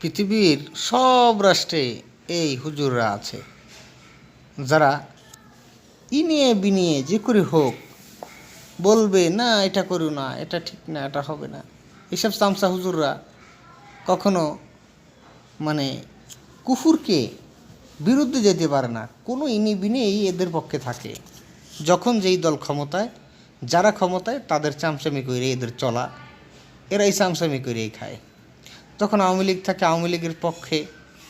পৃথিবীর সব রাষ্ট্রে এই হুজুররা আছে। যারা ইনিয়ে বিনিয়ে যে করে হোক, বলবে, না, এটা করু না, এটা ঠিক না, এটা হবে না। এসব চামচা হুজুররা কখনো মানে কুফুরকে বিরুদ্ধে যেতে পারে না। কোনো ইনি বিনেই এদের পক্ষে থাকে। যখন যেই দল ক্ষমতায়, যারা ক্ষমতায়, তাদের চামচামি করে এদের চলা। এরাই চামচামি করেই খায়। তখন আওয়ামী লীগ থাকে, আওয়ামী লীগের পক্ষে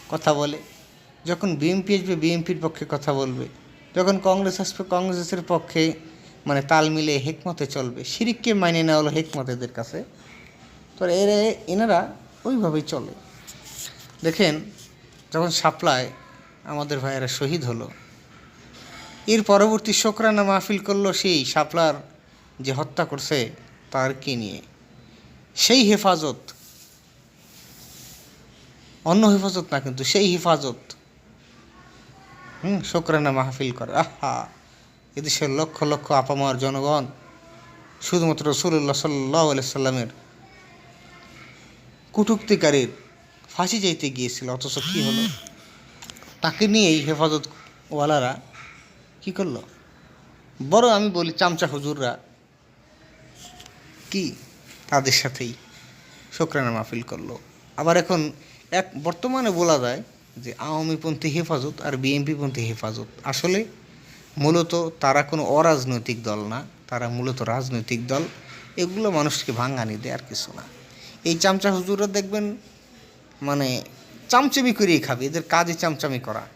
কথা বলে। যখন বিএনপি আসবে, বিএনপির পক্ষে কথা বলবে। যখন কংগ্রেস আসবে, কংগ্রেসের পক্ষে মানে তাল মিলে হেকমতে চলবে। শিরিককে মাইনে নেওয়া হলো হেকমত এদের কাছে। তো এর, এনারা ওইভাবেই চলে। দেখেন, যখন সাপ্লায়, আমাদের ভাইয়েরা শহীদ হলো। এর পরবর্তী শোকরানা মাহফিল করল সেই সাপলার যে হত্যা করছে, তার কি নিয়ে? সেই হেফাজত অন্য হেফাজত না, কিন্তু সেই হেফাজত। হুম, শোকরানা মাহফিল করে। আহা, এদেশের লক্ষ লক্ষ আপামার জনগণ, শুধুমাত্র রসুল্লাহ সাল্লাহ সাল্লামের কুটুক্তিকারীর ফাঁসি চাইতে গিয়েছিল, অথচ কী হলো? তাকে নিয়েই হেফাজত ওয়ালারা কী করল? বড় আমি বলি চামচা হুজুররা কি? তাদের সাথেই শুক্রানা মাহফিল করল। আবার এখন এক, বর্তমানে বলা যায় যে আওয়ামীপন্থী হেফাজত আর বিএনপিপন্থী হেফাজত। আসলে মূলত তারা কোনো অরাজনৈতিক দল না, তারা মূলত রাজনৈতিক দল। এগুলো মানুষকে ভাঙানি দেয় আর কিছু না। এই চামচা হুজুররা দেখবেন মানে চামচামি করেই খাবে, এদের কাজই চামচামি করা।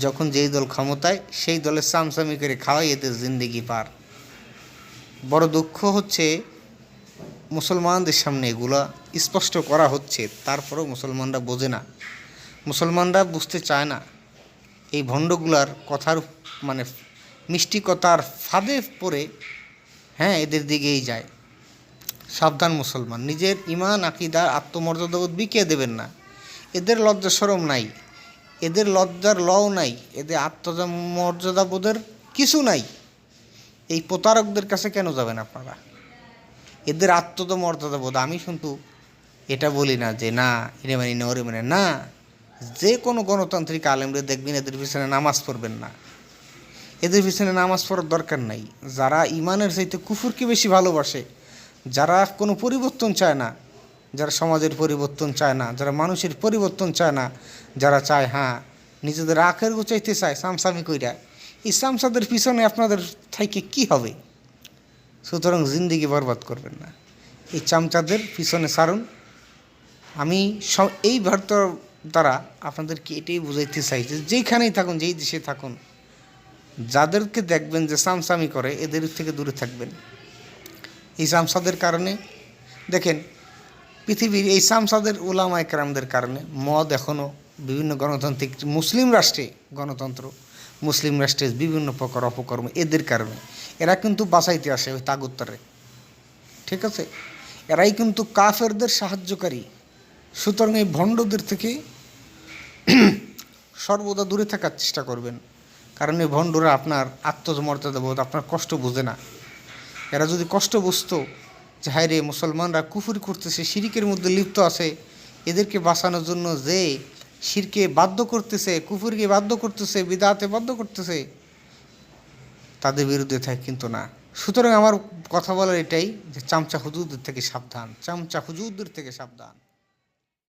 যখন যেই দল ক্ষমতায়, সেই দলের চামচামি করে খাওয়াই এদের জিন্দেগি পার। বড় দুঃখ হচ্ছে মুসলমানদের সামনে এগুলা স্পষ্ট করা হচ্ছে, তারপরেও মুসলমানরা বোঝে না। মুসলমানরা বুঝতে চায় না। এই ভণ্ডগুলার কথার মানে মিষ্টি কথার ফাঁদে পড়ে হ্যাঁ এদের দিকেই যায়। সাবধান মুসলমান, নিজের ইমান আকিদা আত্মমর্যাদাবোধ বিকিয়ে দেবেন না। এদের লজ্জা সরম নাই। এদের লজ্জার লও নাই। এদের আত্মমর্যাদাবোধের কিছু নাই। এই প্রতারকদের কাছে কেন যাবেন আপনারা? এদের আত্মমর্যাদা বোধ, আমি কিন্তু এটা বলি না যে না এরে মানে না ওরে মানে না। যে কোনো গণতান্ত্রিক আলেমরে দেখবেন এদের পিছনে নামাজ পড়বেন না। এদের পিছনে নামাজ পড়ার দরকার নাই। যারা ইমানের চাইতে কুফুরকে বেশি ভালোবাসে, যারা কোনো পরিবর্তন চায় না, যারা সমাজের পরিবর্তন চায় না, যারা মানুষের পরিবর্তন চায় না, যারা চায় হ্যাঁ নিজেদের আখের গোচাইতে চায়, সামসামি কইরা, এই সামসাদের পিছনে আপনাদের থাইকে কি হবে? সুতরাং জিন্দিগি বরবাদ করবেন না। এই চামচাদের পিছনে সারুন। আমি এই ভারত দ্বারা আপনাদেরকে এটাই বুঝাইতে চাই যে যেইখানেই থাকুন, যেই দেশে থাকুন, যাদেরকে দেখবেন যে সামসামি করে, এদের থেকে দূরে থাকবেন। এই সামসাদের কারণে, দেখেন, পৃথিবীর এই সামসাদের উলামা একরামদের কারণে মদ এখনও বিভিন্ন গণতান্ত্রিক, মুসলিম রাষ্ট্রে গণতন্ত্র মুসলিম রাষ্ট্রের বিভিন্ন প্রকার অপকর্ম এদের কারণে। এরা কিন্তু বাঁচাইতে আসে ওই তাগুত্তরে ঠিক আছে? এরাই কিন্তু কাফেরদের সাহায্যকারী। সুতরাং এই ভণ্ডদের থেকে সর্বদা দূরে থাকার চেষ্টা করবেন। কারণ এই ভণ্ডরা আপনার আত্মমর্যাদা বোধ, আপনার কষ্ট বুঝে না। এরা যদি কষ্ট বুঝত যে হায় রে মুসলমানরা কুফুরি করতেছে, শিরিকের মধ্যে লিপ্ত আছে, এদেরকে বাঁচানোর জন্য যে শিরকে বাধ্য করতেছে, কুফুরকে বাধ্য করতেছে, বিদাতে বাধ্য করতেছে, তাদের বিরুদ্ধে থাকে কিন্তু না। সুতরাং আমার কথা বলার এটাই যে চামচা হুজুরদের থেকে সাবধান, চামচা হুজুরদের থেকে সাবধান।